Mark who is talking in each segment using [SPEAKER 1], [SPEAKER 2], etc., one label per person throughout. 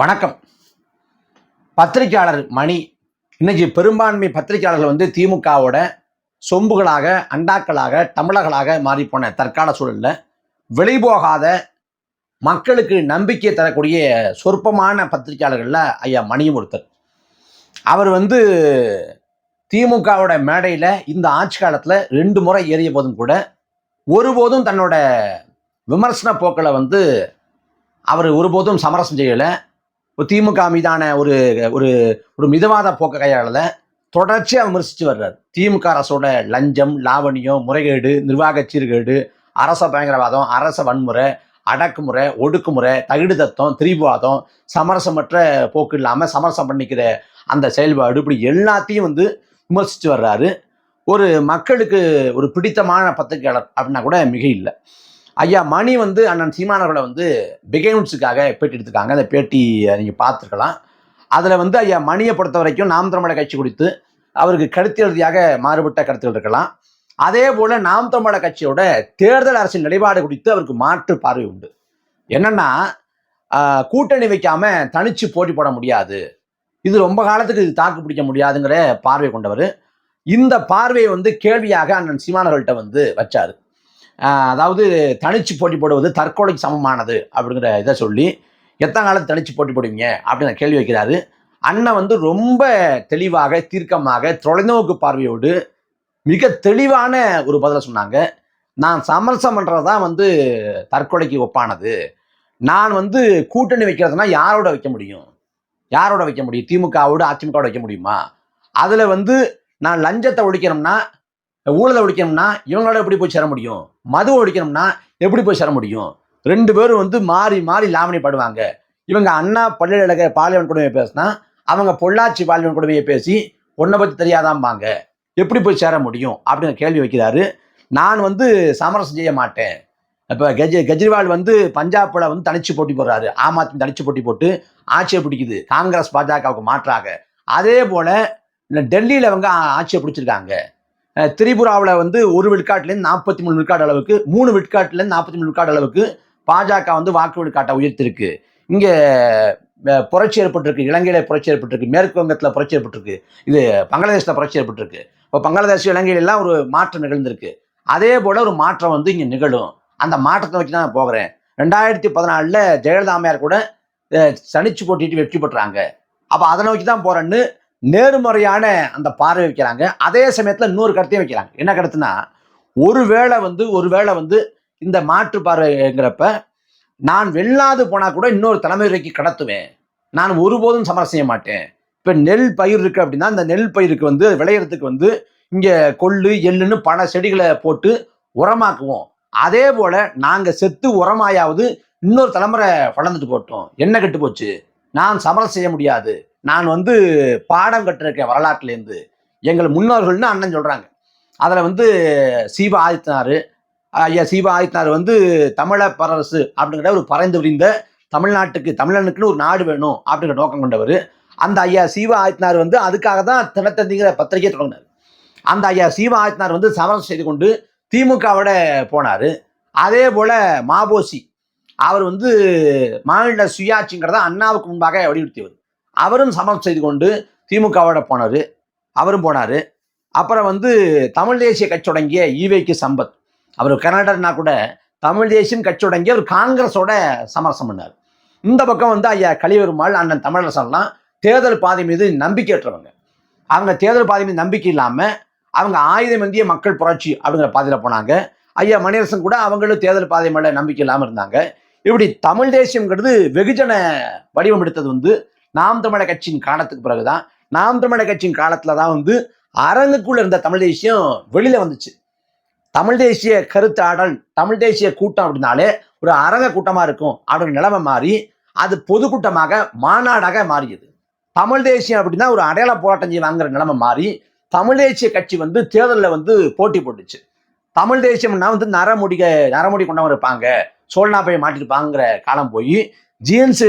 [SPEAKER 1] வணக்கம். பத்திரிகையாளர் மணி. இன்னைக்கு பெரும்பான்மை பத்திரிகையாளர்கள் வந்து திமுகவோட சொம்புகளாக அண்டாக்களாக தமிழர்களாக மாறிப்போன தற்கால சூழலில் வெளிபோகாத மக்களுக்கு நம்பிக்கை தரக்கூடிய சொற்பமான பத்திரிகையாளர்களில் ஐயா மணியும் ஒருத்தர் அவர் வந்து திமுகவோட மேடையில் இந்த ஆட்சி காலத்தில் ரெண்டு முறை ஏறிய போதும் கூட ஒருபோதும் தன்னோட விமர்சன போக்களை வந்து அவர் ஒருபோதும் சமரசம் செய்யலை. திமுக மீதான ஒரு ஒரு ஒரு மிதவாத போக்க கையாளல தொடர்ச்சியாக விமர்சித்து வர்றார். திமுக அரசோட லஞ்சம் லாவணியம் முறைகேடு நிர்வாக சீர்கேடு அரச பயங்கரவாதம் அரச வன்முறை அடக்குமுறை ஒடுக்குமுறை தகுடு தத்துவம் திரிபுவாதம் சமரசமற்ற போக்கு இல்லாமல் சமரசம் பண்ணிக்கிற அந்த செயல்பாடு இப்படி எல்லாத்தையும் வந்து விமர்சித்து வர்றாரு. ஒரு மக்களுக்கு ஒரு பிடித்தமான பத்திரிகையாளர் அப்படின்னா கூட மிக இல்லை ஐயா மணி வந்து அண்ணன் சீமானவர்களை வந்து பிகைன்ஸுக்காக பேட்டி எடுத்துக்காங்க அந்த பேட்டி நீங்கள் பார்த்துருக்கலாம். அதில் வந்து ஐயா மணியை பொறுத்த வரைக்கும் நாம் தமிழக கட்சி குறித்து அவருக்கு கருத்து மாறுபட்ட கருத்துகள் இருக்கலாம். அதே போல் நாம் தமிழக கட்சியோட தேர்தல் அரசின் நிலைப்பாடு குறித்து அவருக்கு மாற்று பார்வை உண்டு. என்னென்னா கூட்டணி வைக்காம தனிச்சு போட்டி போட முடியாது. இது ரொம்ப காலத்துக்கு இது தாக்கு பிடிக்க முடியாதுங்கிற பார்வை கொண்டவர். இந்த பார்வையை வந்து கேள்வியாக அண்ணன் சீமானவர்கள்ட்ட வந்து வச்சார். அதாவது தனிச்சு போட்டி போடுவது தற்கொலைக்கு சமமானது அப்படிங்கிற இதை சொல்லி எத்தனை காலத்து தனிச்சு போட்டி போடுவீங்க அப்படின்னு கேள்வி வைக்கிறாரு. அண்ணன் வந்து ரொம்ப தெளிவாக தீர்க்கமாக தொலைநோக்கு பார்வையோடு மிக தெளிவான ஒரு பதிலை சொன்னாங்க. நான் சமரசம் பண்ணுறது தான் வந்து தற்கொலைக்கு ஒப்பானது. நான் வந்து கூட்டணி வைக்கிறதுனா யாரோட வைக்க முடியும்? யாரோட வைக்க முடியும்? திமுகவோட அதிமுகவோட வைக்க முடியுமா? அதில் வந்து நான் லஞ்சத்தை ஒழிக்கணும்னா ஊழலை ஒழிக்கணும்னா இவங்களோட எப்படி போய் சேர முடியும்? மது ஒழிக்கணும்னா எப்படி போய் சேர முடியும்? ரெண்டு பேரும் வந்து மாறி மாறி லாவணிப்படுவாங்க இவங்க அண்ணா பல்கலைக்கழக பாலியல் கொடுமையை பேசினா அவங்க பொள்ளாச்சி பாலியல் கொடுமையை பேசி உன்னை பற்றி தெரியாதாம்பாங்க. எப்படி போய் சேர முடியும்? அப்படின்னு கேள்வி வைக்கிறாரு. நான் வந்து சமரசம் செய்ய மாட்டேன். இப்போ கெஜ் கெஜ்ரிவால் வந்து பஞ்சாப்பில் வந்து தனிச்சு போட்டி போடுறாரு. ஆம் ஆத்மி தனிச்சு போட்டி போட்டு ஆட்சியை பிடிக்குது. காங்கிரஸ் பாஜகவுக்கு மாற்றாக. அதே போல் இந்த டெல்லியில் அவங்க ஆட்சியை பிடிச்சிருக்காங்க. திரிபுராவில் வந்து ஒரு விழுக்காட்டிலேருந்து நாற்பத்தி மூணு விழுக்காடு அளவுக்கு மூணு விழுக்காட்டிலேருந்து நாற்பத்தி மூணு விழுக்காடு அளவுக்கு பாஜக வந்து வாக்கு விழுக்காட்டை உயர்த்திருக்கு. இங்கே புரட்சி ஏற்பட்டிருக்கு இலங்கையில் புரட்சி ஏற்பட்டிருக்கு மேற்கு வங்கத்தில் புரட்சி ஏற்பட்டிருக்கு இது பங்களாதேஷில் புரட்சி ஏற்பட்டிருக்கு. இப்போ பங்களாதேஷ் இலங்கையிலெல்லாம் ஒரு மாற்றம் நிகழ்ந்திருக்கு. அதே போல் ஒரு மாற்றம் வந்து இங்கே நிகழும். அந்த மாற்றத்தை வச்சு தான் நான் போகிறேன். ரெண்டாயிரத்தி பதினாலில் ஜெயலலிதா அம்மையார் கூட சனிச்சு போட்டிட்டு வெற்றி பெற்றாங்க. அப்போ அதை நோக்கி தான் போகிறேன்னு நேர்மறையான அந்த பார்வை வைக்கிறாங்க. அதே சமயத்தில் இன்னொரு கருத்தையும் வைக்கிறாங்க. என்ன கருத்துனா ஒருவேளை வந்து ஒருவேளை வந்து இந்த மாற்று பார்வைங்கிறப்ப நான் வெல்லாது போனால் கூட இன்னொரு தலைமுறைக்கு கடத்துவேன். நான் ஒருபோதும் சமரசம் செய்ய மாட்டேன். இப்போ நெல் பயிர் இருக்கு அப்படின்னா அந்த நெல் பயிருக்கு வந்து விளையிறதுக்கு வந்து இங்கே கொள்ளு எள்ளுன்னு பல செடிகளை போட்டு உரமாக்குவோம். அதே போல் நாங்கள் செத்து உரமாயாவது இன்னொரு தலைமுறை வளர்ந்துட்டு போட்டோம் என்ன கெட்டு போச்சு நான் சமரசம் செய்ய முடியாது. நான் வந்து பாடம் கட்டிருக்கேன் வரலாற்றுலேருந்து எங்கள் முன்னோர்கள்னு அண்ணன் சொல்கிறாங்க அதில் வந்து சீபா ஆதித்தனார். ஐயா சீவ ஆதித்தனார் வந்து தமிழ பரரசு அப்படிங்கிற ஒரு பறைந்து விரிந்த தமிழ்நாட்டுக்கு தமிழனுக்குன்னு ஒரு நாடு வேணும் அப்படிங்கிற நோக்கம் கொண்டவர். அந்த ஐயா சீவா ஆதித்தனார் வந்து அதுக்காக தான் தினத்தந்திங்கிற பத்திரிகையை தொடங்கினார். அந்த ஐயா சீவா ஆதித்தனார் வந்து சமரசம் செய்து கொண்டு திமுகவோட போனார். அதே போல் மாபோசி அவர் வந்து மாநில சுயாட்சிங்கிறத அண்ணாவுக்கு முன்பாக வலியுறுத்தியவர். அவரும் சமரசம் செய்து கொண்டு திமுகவோட போனார். அவரும் போனார். அப்புறம் வந்து தமிழ் தேசிய கட்சி தொடங்கிய ஈவேக்கு சம்பத். அவர் கர்நாடகனா கூட தமிழ் தேசியம் கட்சி தொடங்கி அவர் காங்கிரஸோட சமரசம் பண்ணார். இந்த பக்கம் வந்து ஐயா கலிவெருமாள் அண்ணன் தமிழரசன்லாம் தேர்தல் பாதை மீது நம்பிக்கையற்றவங்க அவங்க தேர்தல் பாதை மீது நம்பிக்கை இல்லாமல் அவங்க ஆயுதம் இந்திய மக்கள் புரட்சி அப்படிங்கிற பாதையில் போனாங்க. ஐயா மணியரசன் கூட அவங்களும் தேர்தல் பாதை மேலே நம்பிக்கை இல்லாமல் இருந்தாங்க. இப்படி தமிழ் தேசியங்கிறது வெகுஜன வடிவம் எடுத்தது வந்து நாம் தமிழர் கட்சியின் காலத்துக்கு பிறகுதான் நாம் தமிழர் கட்சியின் காலத்தில் தான் வந்து அரங்குக்குள்ள இருந்த தமிழ் தேசியம் வெளியில வந்துச்சு. தமிழ் தேசிய கருத்தாடல் தமிழ் தேசிய கூட்டம் அப்படின்னாலே ஒரு அரங்க கூட்டமா இருக்கும் அப்படின்ற நிலைமை மாறி அது பொதுக்கூட்டமாக மாநாடாக மாறியது. தமிழ் தேசியம் அப்படின்னா ஒரு அடையாள போராட்டம் செய்வாங்கிற நிலைமை மாறி தமிழ் தேசிய கட்சி வந்து தேர்தலில் வந்து போட்டி போட்டுச்சு. தமிழ் தேசியம்னா வந்து நரமுடிக நரமுடி கொண்டவங்க இருப்பாங்க சோழனா போய் மாட்டிருப்பாங்கிற காலம் போய் ஜீன்ஸு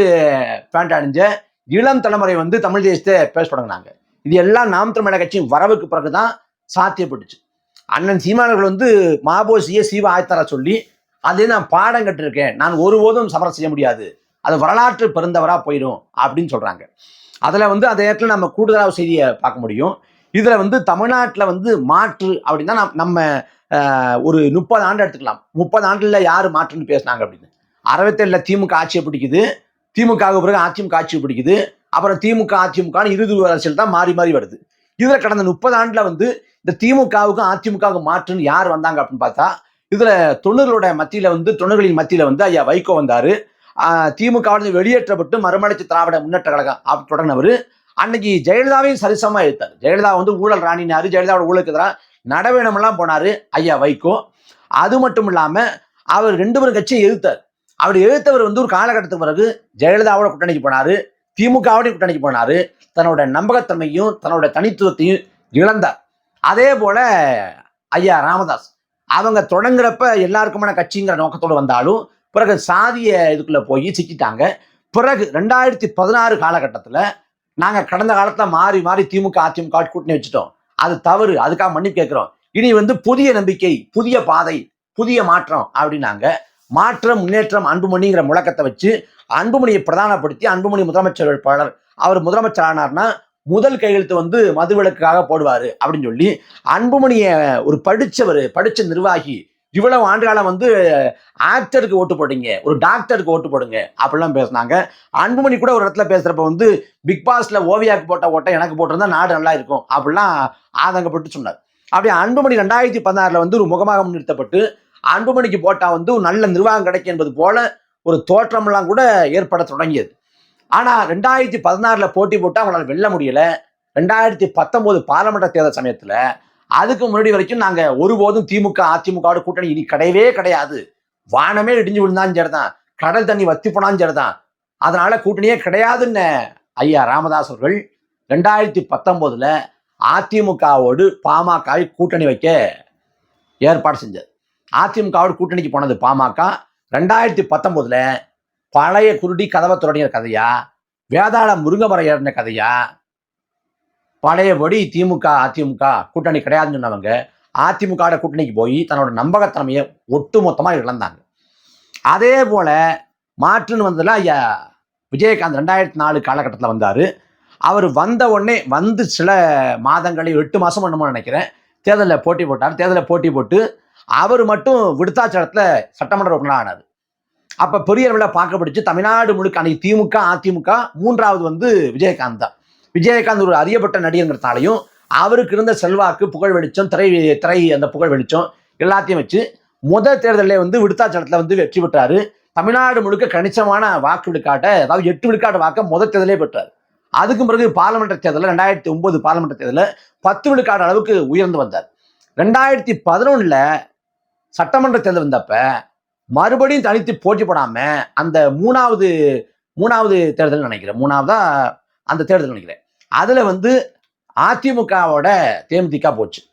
[SPEAKER 1] பேண்ட் அணிஞ்ச இளம் தலைமுறை வந்து தமிழ் தேசத்தை பேச தொடங்கினாங்க. இது எல்லாம் நாம் தமிழக கட்சியின் வரவுக்கு பிறகுதான் சாத்தியப்பட்டுச்சு. அண்ணன் சீமானவர்கள் வந்து மாபோசிய சீவ ஆயத்தாரா சொல்லி அதே நான் பாடம் கட்டிருக்கேன் நான் ஒருபோதும் சமரம் செய்ய முடியாது. அது வரலாற்று பிறந்தவராக போயிடும். அப்படின்னு சொல்கிறாங்க அதில் வந்து அந்த இடத்துல நம்ம கூடுதலாக செய்தியை பார்க்க முடியும். இதில் வந்து தமிழ்நாட்டில் வந்து மாற்று அப்படின்னா நம்ம- நம்ம ஒரு முப்பது ஆண்டு எடுத்துக்கலாம். முப்பது ஆண்டில் யார் மாற்றுன்னு பேசுனாங்க அப்படின்னு. அறுபத்தேழில் திமுக ஆட்சியை பிடிக்குது. திமுகவுக்கு பிறகு அதிமுக ஆட்சி பிடிக்குது. அப்புறம் திமுக அதிமுக இறுதி அரசியல் தான் மாறி மாறி வருது. இதுல கடந்த முப்பது ஆண்டுல வந்து இந்த திமுகவுக்கும் அதிமுகவுக்கும் மாற்றுன்னு யார் வந்தாங்க அப்படின்னு பார்த்தா இதுல தொண்ணூறுகளோட மத்தியில வந்து தொண்ணூறுகளின் மத்தியில வந்து ஐயா வைகோ வந்தாரு. திமுகவிலிருந்து வெளியேற்றப்பட்டு மறுமலர்ச்சி திராவிட முன்னேற்ற கழகம் அப்படி தொடங்கினவர். அன்னைக்கு ஜெயலலிதாவையும் சரிசமா எடுத்தார் ஜெயலலிதா வந்து ஊழல் ராணினாரு. ஜெயலலிதாவோட ஊழலுக்கு எதிராக நடவேணமெல்லாம் போனாரு ஐயா வைகோ. அது மட்டும் இல்லாம அவர் ரெண்டு பேரும் கட்சியை எதிர்த்தார். அவர் எழுத்தவர் வந்து ஒரு காலகட்டத்துக்கு பிறகு ஜெயலலிதாவோட கூட்டணிக்கு போனார். திமுகவோட கூட்டணிக்கு போனார். தன்னோட நம்பகத்தன்மையும் தன்னோட தனித்துவத்தையும் இழந்தார். அதே போல ஐயா ராமதாஸ் அவங்க தொடங்குறப்ப எல்லாருக்குமான கட்சிங்கிற நோக்கத்தோடு வந்தாலும் பிறகு சாதிய இதுக்குள்ளே போய் சிக்கிட்டாங்க. பிறகு ரெண்டாயிரத்தி பதினாறு காலகட்டத்தில் நாங்கள் கடந்த காலத்தில் மாறி மாறி திமுக அதிமுக கூட்டணி வச்சுட்டோம். அது தவறு. அதுக்காக மன்னிப்பு கேட்குறோம். இனி வந்து புதிய நம்பிக்கை புதிய பாதை புதிய மாற்றம் அப்படின்னாங்க. மாற்றம் முன்னேற்றம் அன்புமணிங்கிற முழக்கத்தை வச்சு அன்புமணியை பிரதானப்படுத்தி அன்புமணி முதலமைச்சர் வேட்பாளர் அவர் முதலமைச்சர் ஆனார்னா முதல் கையெழுத்து வந்து மதுவிலக்குக்காக போடுவாரு அப்படின்னு சொல்லி அன்புமணியை ஒரு படித்தவர் படித்த நிர்வாகி இவ்வளவு ஆண்டுகாலம் வந்து ஆக்டருக்கு ஓட்டு போடுங்க ஒரு டாக்டருக்கு ஓட்டு போடுங்க அப்படிலாம் பேசுனாங்க. அன்புமணி கூட ஒரு இடத்துல பேசுறப்ப வந்து பிக் பாஸ்ல ஓவியாக்கு போட்ட ஓட்டை எனக்கு போட்டிருந்தா நாடு நல்லா இருக்கும் அப்படிலாம் ஆதங்கப்பட்டு சொன்னார். அப்படி அன்புமணி ரெண்டாயிரத்தி பதினாறுல வந்து ஒரு முகமாக நிறுத்தப்பட்டு அன்புமணிக்கு போட்டால் வந்து ஒரு நல்ல நிர்வாகம் கிடைக்கும் என்பது போல ஒரு தோற்றமெல்லாம் கூட ஏற்பட தொடங்கியது. ஆனால் ரெண்டாயிரத்தி பதினாறில் போட்டி போட்டு அவங்களால் வெல்ல முடியலை. ரெண்டாயிரத்தி பத்தொம்போது பாராளுமன்ற தேர்தல் சமயத்தில் அதுக்கு முன்னாடி வரைக்கும் நாங்கள் ஒருபோதும் திமுக அதிமுகவோட கூட்டணி இனி கிடையவே கிடையாது. வானமே இடிஞ்சு விழுந்தாலும் சரிதான். கடல் தண்ணி வத்தி போனாலும் சரிதான். அதனால கூட்டணியே கிடையாதுன்னு ஐயா ராமதாஸ் அவர்கள் ரெண்டாயிரத்தி பத்தொன்பதுல அதிமுகவோடு பாமகவை கூட்டணி வைக்க ஏற்பாடு செஞ்சது அதிமுகவோட கூட்டணிக்கு போனது பாமக. ரெண்டாயிரத்தி பத்தொம்போதுல பழைய குருடி கதவை தொடங்கிய கதையா வேதாள முருங்கமரம் ஏறின கதையா பழையபடி திமுக அதிமுக கூட்டணி கிடையாதுன்னு சொன்னவங்க அதிமுக கூட்டணிக்கு போய் தன்னோட நம்பகத்தன்மையை ஒட்டு மொத்தமாக இழந்தாங்க. அதே போல மாற்றுன்னு வந்ததுல ஐயா விஜயகாந்த் ரெண்டாயிரத்தி நாலு காலகட்டத்தில் வந்தார். அவர் வந்த உடனே வந்து சில மாதங்களில் எட்டு மாதம் என்னமோ நினைக்கிறேன் தேர்தலில் போட்டி போட்டார். தேர்தலில் போட்டி போட்டு அவர் மட்டும் விடுத்தாச்சலத்தில் சட்டமன்ற உறுப்பினர் ஆனார். அப்போ பெரிய அளவில் பார்க்கப்படுச்சு தமிழ்நாடு முழுக்க அன்னைக்கு திமுக அதிமுக மூன்றாவது வந்து விஜயகாந்த் தான். விஜயகாந்த் ஒரு அறியப்பட்ட நடிகர்ங்கிறதாலையும் அவருக்கு இருந்த செல்வாக்கு புகழ் வெளிச்சம் திரை திரை அந்த புகழ் வெளிச்சம் எல்லாத்தையும் வச்சு முதல் தேர்தலில் வந்து விடுத்தாச்சலத்தில் வந்து வெற்றி பெற்றாரு. தமிழ்நாடு முழுக்க கணிசமான வாக்கு விழுக்காட்டை அதாவது எட்டு விழுக்காட்டு வாக்கை முதல் தேர்தலே பெற்றார். அதுக்கு பிறகு பாராளுமன்ற தேர்தலில் ரெண்டாயிரத்தி ஒன்பது பாராளுமன்ற தேர்தலில் பத்து விழுக்காடு அளவுக்கு உயர்ந்து வந்தார். ரெண்டாயிரத்தி பதினொன்றில் சட்டமன்ற தேர்தல் வந்தப்ப மறுபடியும் தனித்து போட்டி போடாம அந்த மூணாவது மூணாவது தேர்தல் நினைக்கிறேன். மூணாவதா அந்த தேர்தல் நினைக்கிறேன். அதுல வந்து அதிமுகவோட தேமுதிக போச்சு.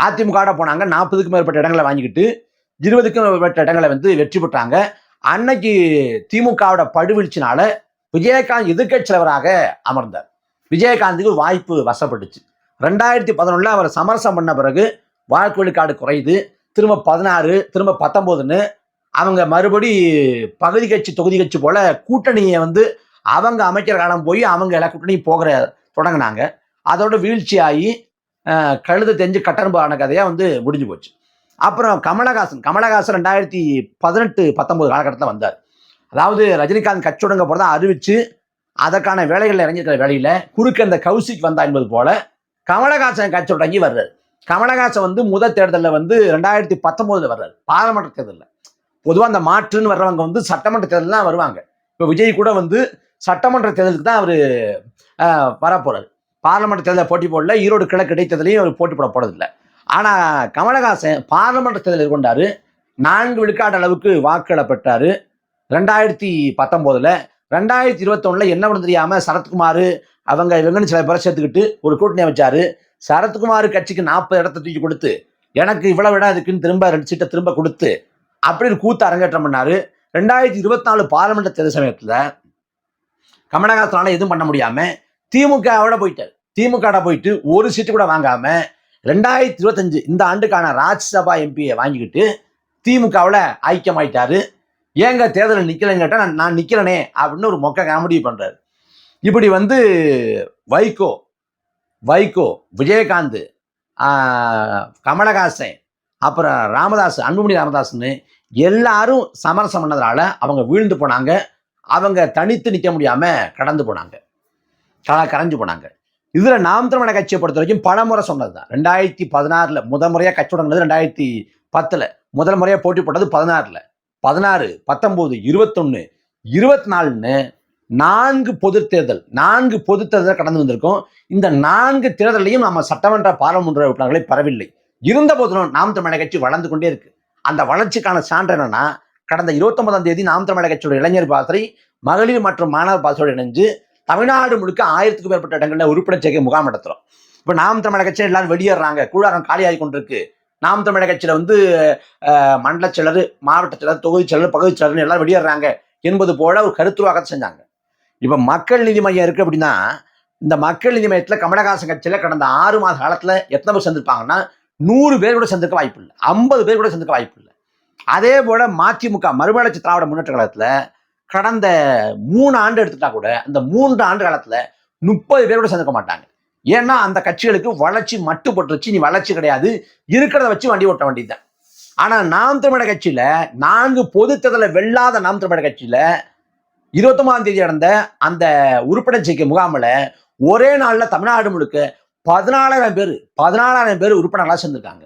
[SPEAKER 1] அதிமுக போனாங்க. நாற்பதுக்கும் மேற்பட்ட இடங்களை வாங்கிக்கிட்டு இருபதுக்கும் மேற்பட்ட இடங்களை வந்து வெற்றி பெற்றாங்க. அன்னைக்கு திமுகவோட படுவீழ்ச்சினால விஜயகாந்த் எதிர்க்கட்சி தலைவராக அமர்ந்தார். விஜயகாந்துக்கு வாய்ப்பு வசப்பட்டுச்சு. ரெண்டாயிரத்தி பதினொன்றில் அவர் சமரசம் பண்ண பிறகு வாக்கு விழுக்காடு குறையுது. திரும்ப பதினாறு திரும்ப பத்தொம்போதுன்னு அவங்க மறுபடி பகுதி கட்சி தொகுதி கட்சி போல கூட்டணியை வந்து அவங்க அமைக்கிற காலம் போய் அவங்க எல்லா கூட்டணியும் போகிற தொடங்கினாங்க. அதோட வீழ்ச்சி ஆகி கழுத தெரிஞ்சு கட்டணம்பு கதையாக வந்து முடிஞ்சு போச்சு. அப்புறம் கமலஹாசன் கமலஹாசன் ரெண்டாயிரத்தி பதினெட்டு பத்தொன்பது காலகட்டத்தில் வந்தார். அதாவது ரஜினிகாந்த் கட்சியுடங்க போகிறதா அறிவிச்சு அதற்கான வேலைகளில் இறங்கியிருக்கிற வேலையில் குறுக்க இந்த கௌசிக் வந்தா என்பது போல கமலஹாசன் கட்சி தொடங்கி வர்றாரு. கமலஹாசன் வந்து முதல் தேர்தலில் வந்து ரெண்டாயிரத்தி பத்தொம்போதில் வர்றாரு. பாராளுமன்ற தேர்தலில். பொதுவாக அந்த மாற்றுன்னு வர்றவங்க வந்து சட்டமன்ற தேர்தல் தான் வருவாங்க. இப்போ விஜய் கூட வந்து சட்டமன்ற தேர்தலுக்கு தான் அவர் வரப்போகிறார் பாராளுமன்ற தேர்தலில் போட்டி போடல ஈரோடு கிழக்கு இடைத்தேர்தலையும் அவர் போட்டி போட போகிறதில்ல ஆனால் கமலஹாசன் பாராளுமன்ற தேர்தலில் கொண்டார் நான்கு விழுக்காடு அளவுக்கு வாக்குகளை பெற்றார் ரெண்டாயிரத்தி பத்தொம்போதில் ரெண்டாயிரத்தி இருபத்தொன்னில் என்ன பண்ண தெரியாமல் சரத்குமார் அவங்க இவங்கன்னு சில பேரை சேர்த்துக்கிட்டு ஒரு கூட்டணி அமைச்சாரு. சரத்குமார் கட்சிக்கு நாற்பது இடத்த தூக்கி கொடுத்து எனக்கு இவ்வளவு இடம் இருக்குன்னு திரும்ப ரெண்டு சீட்டை திரும்ப கொடுத்து அப்படி ஒரு கூத்து அரங்கேற்றம் பண்ணாரு. ரெண்டாயிரத்தி இருபத்தி நாலு பார்லமெண்ட் தேர்தல் சமயத்தில் கமலஹாசனால எதுவும் பண்ண முடியாம திமுகவோட போயிட்டார். திமுக போயிட்டு ஒரு சீட்டு கூட வாங்காம ரெண்டாயிரத்தி இருபத்தஞ்சு இந்த ஆண்டுக்கான ராஜ்யசபா எம்பியை வாங்கிக்கிட்டு திமுகவில் ஐக்கியமாயிட்டாரு. ஏங்க தேர்தலில் நிற்கலன்னு கேட்டால் நான் நான் அப்படின்னு ஒரு மொக்க காமெடி பண்ணுறாரு இப்படி வந்து வைகோ வைகோ விஜயகாந்த் கமலஹாசன் அப்புறம் ராமதாஸ் அன்புமணி ராமதாஸ்னு எல்லாரும் சமரசம் பண்ணதுனால அவங்க வீழ்ந்து போனாங்க. அவங்க தனித்து நிற்க முடியாமல் கடந்து போனாங்க. க கரைஞ்சு போனாங்க. இதில் நாம் தமிழக கட்சியை பொறுத்த வரைக்கும் பல முறை சொன்னது தான் ரெண்டாயிரத்தி பதினாறில் முதல் முறையாக கட்சி தொடங்கினது ரெண்டாயிரத்தி பத்தில். முதல் முறையாக போட்டி போட்டது பதினாறில். பதினாறு பத்தொன்பது இருபத்தொன்னு இருபத்தி நாலுன்னு நான்கு பொது தேர்தல் நான்கு பொது தேர்தல் கடந்து வந்திருக்கோம். இந்த நான்கு தேர்தலையும் நம்ம சட்டமன்ற பாராளுமன்ற உறுப்பினர்களை பெறவில்லை. இருந்த போதிலும் நாம் தமிழக கட்சி வளர்ந்து கொண்டே இருக்கு. அந்த வளர்ச்சிக்கான சான்று என்னன்னா கடந்த இருபத்தொன்பதாம் தேதி நாம் தமிழக கட்சியோட இளைஞர் பாசறை மகளிர் மற்றும் மாணவர் பாசறையோடு இணைஞ்சு தமிழ்நாடு முழுக்க ஆயிரத்துக்கும் மேற்பட்ட இடங்களில் உறுப்பினர் சேர்க்கை முகாம் நடத்துறோம். இப்போ நாம் தமிழக கட்சியில் எல்லாரும் வெளியேறாங்க. கூழாரம் காலியாகி கொண்டிருக்கு. நாம் தமிழக கட்சியில வந்து மண்டல செயலர் மாவட்ட செயலர் தொகுதி செயலர் பகுதி செயலர்னு எல்லாம் வெளியேறாங்க என்பது போல ஒரு கருத்துருவாக்கத்தை செஞ்சாங்க. இப்ப மக்கள் நீதி மையம் இருக்கு அப்படின்னா இந்த மக்கள் நீதி மையத்துல கமலஹாசன் கட்சியில கடந்த ஆறு மாத காலத்துல எத்தனை பேர் சேர்ந்திருப்பாங்கன்னா நூறு பேர் கூட சேர்ந்திருக்க வாய்ப்பு இல்லை. ஐம்பது பேர் கூட சேர்ந்திருக்க வாய்ப்பு இல்லை. அதே போல மதிமுக மறுமலர்ச்சி திராவிட முன்னேற்ற காலத்துல கடந்த மூணு ஆண்டு எடுத்துட்டா கூட அந்த மூன்று ஆண்டு காலத்துல முப்பது பேர் கூட சேர்ந்துக்க மாட்டாங்க. ஏன்னா அந்த கட்சிகளுக்கு வளர்ச்சி மட்டுப்பட்டுருச்சு நீ வளர்ச்சி கிடையாது. இருக்கிறத வச்சு வண்டி ஓட்ட வேண்டியதுதான் ஆனால் நாம் தமிழக கட்சியில் நான்கு பொது தேர்தலை வெல்லாத நாம் தமிழக கட்சியில் இருபத்தொம்பதாம் தேதி நடந்த அந்த உறுப்பினர் சேர்க்கை முகாமில் ஒரே நாளில் தமிழ்நாடு முழுக்க பதினாலாயிரம் பேர் பதினாலாயிரம் பேர் உறுப்பினர்களாக சேர்ந்துருக்காங்க.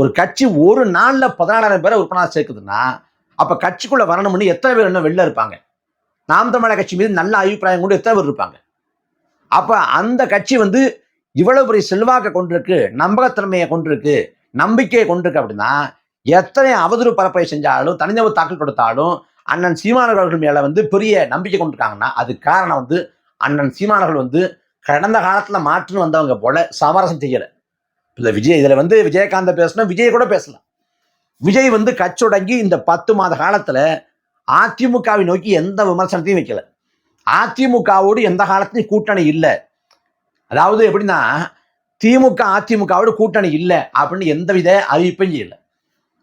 [SPEAKER 1] ஒரு கட்சி ஒரு நாளில் பதினாலாயிரம் பேரை உறுப்பினராக சேர்க்குதுன்னா அப்போ கட்சிக்குள்ளே வரணும்னு எத்தனை பேர் இன்னும் வெளில இருப்பாங்க? நாம் தமிழக கட்சி மீது நல்ல அபிப்பிராயம் கொண்டு எத்தனை பேர் இருப்பாங்க? அப்ப அந்த கட்சி வந்து இவ்வளவு பெரிய செல்வாக்கை கொண்டிருக்கு நம்பகத்தன்மையை கொண்டிருக்கு நம்பிக்கையை கொண்டிருக்கு அப்படின்னா எத்தனை அவதூறு பரப்பை செஞ்சாலும் தனிநபர் தாக்கல் கொடுத்தாலும் அண்ணன் சீமானவர்கள் மேலே மேல வந்து பெரிய நம்பிக்கை கொண்டிருக்காங்கன்னா அது காரணம் வந்து அண்ணன் சீமானவர்கள் வந்து கடந்த காலத்துல மாற்றுன்னு வந்தவங்க போல சமரசம் செய்யல. இல்ல விஜய் இதுல வந்து விஜயகாந்த பேசணும் விஜய் கூட பேசலாம். விஜய் வந்து கச்சொடங்கி இந்த பத்து மாத காலத்துல அதிமுகவை நோக்கி எந்த விமர்சனத்தையும் வைக்கல. அதிமுகவோடு எந்த காலத்துலையும் கூட்டணி இல்லை. அதாவது எப்படின்னா திமுக அதிமுகவோடு கூட்டணி இல்லை அப்படின்னு எந்தவித அறிவிப்பும் இல்லை.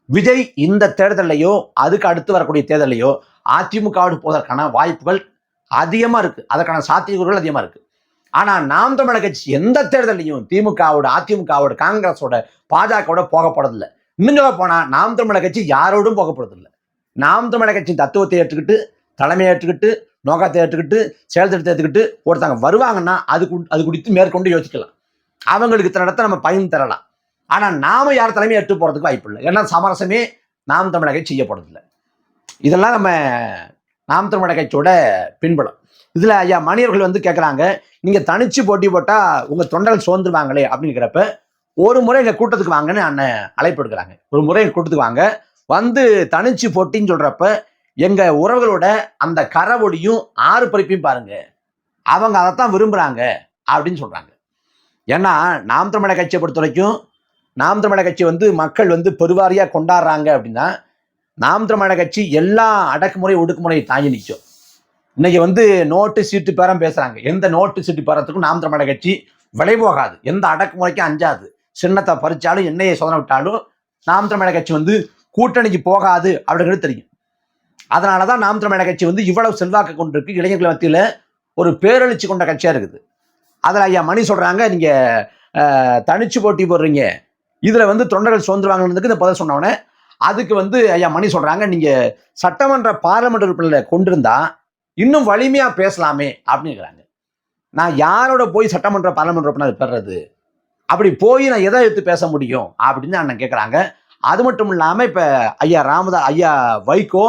[SPEAKER 1] விஜய் இந்த தேர்தலையோ அதுக்கு அடுத்து வரக்கூடிய தேர்தலையோ அதிமுகவோடு போவதற்கான வாய்ப்புகள் அதிகமாக இருக்குது அதற்கான சாத்தியக்கூறுகள் அதிகமாக இருக்குது ஆனால் நாம் தமிழக கட்சி எந்த தேர்தலையும் திமுகவோட அதிமுகவோட காங்கிரஸோட பாஜகவோட போகப்படுறதில்லை இன்னும் சொல்ல நாம் தமிழக கட்சி யாரோடும் போகப்படுறதில்லை நாம் தமிழக கட்சி தத்துவத்தை ஏற்றுக்கிட்டு தலைமையை ஏற்றுக்கிட்டு நோக்கத்தை ஏற்றுக்கிட்டு செயல்திட்டத்தை ஏற்றுக்கிட்டு ஒருத்தவங்க வருவாங்கன்னா அது அது குறித்து மேற்கொண்டு யோசிக்கலாம். அவங்களுக்கு இத்தனை இடத்த நம்ம பயன் தரலாம். ஆனால் நாம யார் தலைமையை ஏற்று போகிறதுக்கு வாய்ப்பு இல்லை. ஏன்னா சமரசமே நாம் தமிழக செய்யப்படுறதில்லை செய்ய இதெல்லாம் நம்ம நாம் தமிழக கட்சியோட பின்புலம். இதில் ஐயா மணியர்கள் வந்து கேட்குறாங்க நீங்கள் தனிச்சு போட்டி போட்டால் உங்கள் தொண்டர்கள் சோர்ந்துருவாங்களே அப்படிங்கிறப்ப ஒரு முறை எங்கள் கூட்டத்துக்கு வாங்கன்னு அண்ணன் அழைப்பு எடுக்கிறாங்க. ஒரு முறை எங்கள் கூட்டத்துக்கு வாங்க. வந்து தனிச்சு போட்டின்னு சொல்கிறப்ப எங்க உறவுகளோட அந்த கரவொடியும் ஆறு பறிப்பையும் பாருங்க. அவங்க அதைத்தான் விரும்புகிறாங்க அப்படின்னு சொல்கிறாங்க ஏன்னா நாம் தமிழக கட்சியை பொறுத்த வரைக்கும் நாம் தமிழக கட்சி வந்து மக்கள் வந்து பெருவாரியாக கொண்டாடுறாங்க அப்படின்னா நாம் தமிழக கட்சி எல்லா அடக்குமுறை ஒடுக்குமுறையை தாங்கி நிற்கும் இன்னைக்கு வந்து நோட்டு சீட்டு பேரம் பேசுகிறாங்க எந்த நோட்டு சீட்டு பேரத்துக்கும் நாம் தமிழக கட்சி விலை போகாது. எந்த அடக்குமுறைக்கும் அஞ்சாது. சின்னத்தை பறித்தாலும் எண்ணெயை சோதனை விட்டாலும் நாம் தமிழக கட்சி வந்து கூட்டணிக்கு போகாது அப்படிங்கிறது தெரியும். அதனால தான் நாம் தமிழக கட்சி வந்து இவ்வளவு செல்வாக்கு கொண்டிருக்கு. இளைஞர்கள் மத்தியில் ஒரு பேரழிச்சு கொண்ட கட்சியாக இருக்குது. அதில் ஐயா மணி சொல்கிறாங்க நீங்கள் தனிச்சு போட்டி போடுறீங்க. இதில் வந்து தொண்டர்கள் சோர்ந்துருவாங்கன்றதுக்கு இந்த பதில் சொன்னவொடனே அதுக்கு வந்து ஐயா மணி சொல்கிறாங்க நீங்கள் சட்டமன்ற பாராளுமன்ற உறுப்பினர்களை கொண்டிருந்தா இன்னும் வலிமையாக பேசலாமே அப்படிங்கிறாங்க நான் யாரோட போய் சட்டமன்ற பாராளுமன்ற உறுப்பினர் பெறது அப்படி போய் நான் எதை எடுத்து பேச முடியும்? அப்படின்னு அண்ணன் கேட்குறாங்க அது மட்டும் இல்லாமல் இப்போ ஐயா ராமதா ஐயா வைகோ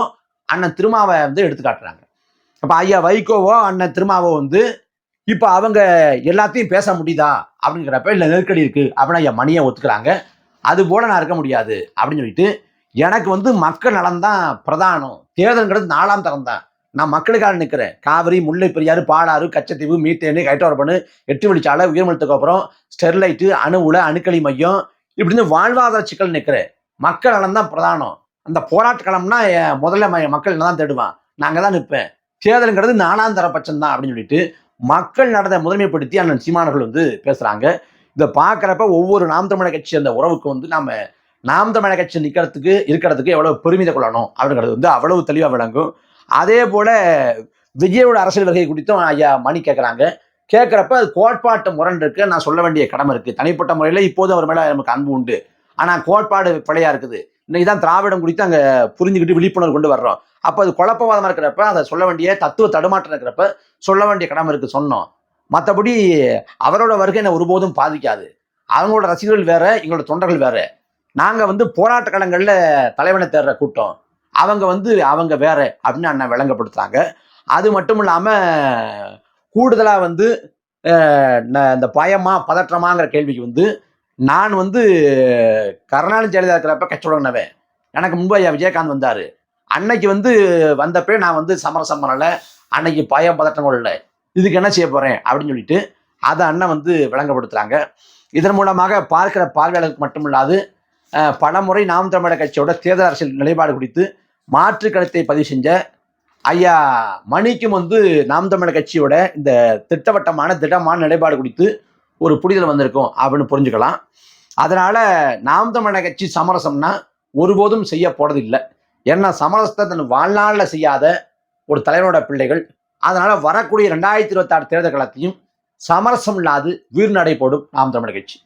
[SPEAKER 1] அண்ணன் திருமாவை வந்து எடுத்து காட்டுறாங்க. அப்போ ஐயா வைகோவோ அண்ணன் திருமாவோ வந்து இப்போ அவங்க எல்லாத்தையும் பேச முடியுதா? அப்படிங்கிறப்ப இல்லை நெருக்கடி இருக்கு. அப்படின்னு ஐயா மணியை ஒத்துக்கிறாங்க. அது போல நான் இருக்க முடியாது. அப்படின்னு சொல்லிட்டு எனக்கு வந்து மக்கள் நலன் தான் பிரதானம். தேர்தல்ங்கிறது நாலாம் தரம் தான். நான் மக்களுக்காக நிற்கிறேன். காவிரி முல்லை பெரியாறு பாலாறு கச்சத்தீவு மீத்தேனு கைட்டோரப்பனு எட்டு வழிச்சாலை உயர்மலத்துக்கு அப்புறம் ஸ்டெர்லைட்டு அணு உலை அணுக்களி மையம் இப்படின்னு வாழ்வாதார சிக்கல் நிற்கிறேன். மக்கள் நலன் தான் பிரதானம். அந்த போராட்ட களம்னா முதல்ல மக்கள் மக்கள் தான் தேடுவான்? நாங்கள் தான் நிற்பேன். தேர்தலுங்கிறது நாலாம் தரப்பட்சம் தான் அப்படின்னு சொல்லிட்டு மக்கள் நடந்த முதன்மைப்படுத்தி அண்ணன் சீமானர்கள் வந்து பேசுறாங்க. இதை பார்க்குறப்ப ஒவ்வொரு நாம் தமிழர் கட்சி அந்த உறவுக்கு வந்து நாம நாம் தமிழக கட்சி நிற்கிறதுக்கு இருக்கிறதுக்கு எவ்வளவு பெருமித கொள்ளணும் அப்படிங்கிறது வந்து அவ்வளவு தெளிவாக விளங்கும். அதே போல விஜயோட அரசியல் வருகை குறித்தும் ஐயா மணி கேட்குறாங்க கேட்குறப்ப அது கோட்பாட்டு முரண் இருக்கு நான் சொல்ல வேண்டிய கடமை இருக்குது தனிப்பட்ட முறையில் இப்போது அவர் மேலே நமக்கு அன்பு உண்டு. ஆனால் கோட்பாடு பிழையாக இருக்குது. இன்னைக்கு தான் திராவிடம் குறித்து அங்கே புரிஞ்சுக்கிட்டு விழிப்புணர்வு கொண்டு வர்றோம். அப்போ அது குழப்பவாதமாக இருக்கிறப்ப அதை சொல்ல வேண்டிய தத்துவ தடுமாற்றம் இருக்கிறப்ப சொல்ல வேண்டிய கடமை இருக்கு சொன்னோம். மற்றபடி அவரோட வருகை என்னை ஒருபோதும் பாதிக்காது. அவங்களோட ரசிகர்கள் வேற எங்களோட தொண்டர்கள் வேற. நாங்கள் வந்து போராட்ட களங்களில் தலைவனை தேடுற கூட்டம். அவங்க வந்து அவங்க வேற அப்படின்னு அண்ணன் விளங்கப்படுத்துறாங்க. அது மட்டும் இல்லாமல் கூடுதலாக வந்து ந- இந்த பயமா பதற்றமாங்கிற கேள்விக்கு வந்து நான் வந்து கருணாநிதி ஜெயலலிதா இருக்கிறப்ப கட்சியுடனவே எனக்கு முன்பு ஐயா விஜயகாந்த் வந்தார். அன்னைக்கு வந்து வந்தப்பே நான் வந்து சமரசம் பண்ணலை. அன்னைக்கு பய பதட்டங்கள் இல்லை. இதுக்கு என்ன செய்ய போகிறேன் அப்படின்னு சொல்லிட்டு அதை அண்ணன் வந்து விளங்கப்படுத்துகிறாங்க இதன் மூலமாக பார்க்கிற பார்வையாளருக்கு மட்டுமில்லாது பல பலமுறை நாம் தமிழக கட்சியோட தேர்தல் அரசியல் நிலைப்பாடு குறித்து மாற்று கருத்தை பதிவு செஞ்ச ஐயா மணிக்கும் வந்து நாம் தமிழக கட்சியோட இந்த திட்டவட்டமான திடமான நிலைப்பாடு குறித்து ஒரு புரிதல் வந்திருக்கும் அப்படின்னு புரிஞ்சுக்கலாம். அதனால நாம் தமிழக கட்சி சமரசம்னா ஒருபோதும் செய்ய போறதில்லை. ஏன்னா சமரசத்தை தன் வாழ்நாளில் செய்யாத ஒரு தலைவனோட பிள்ளைகள் அதனால வரக்கூடிய ரெண்டாயிரத்தி இருபத்தாறு தேர்தல் காலத்தையும் சமரசம் இல்லாது வீர் நடை போடும் நாம் தமிழர் கட்சி.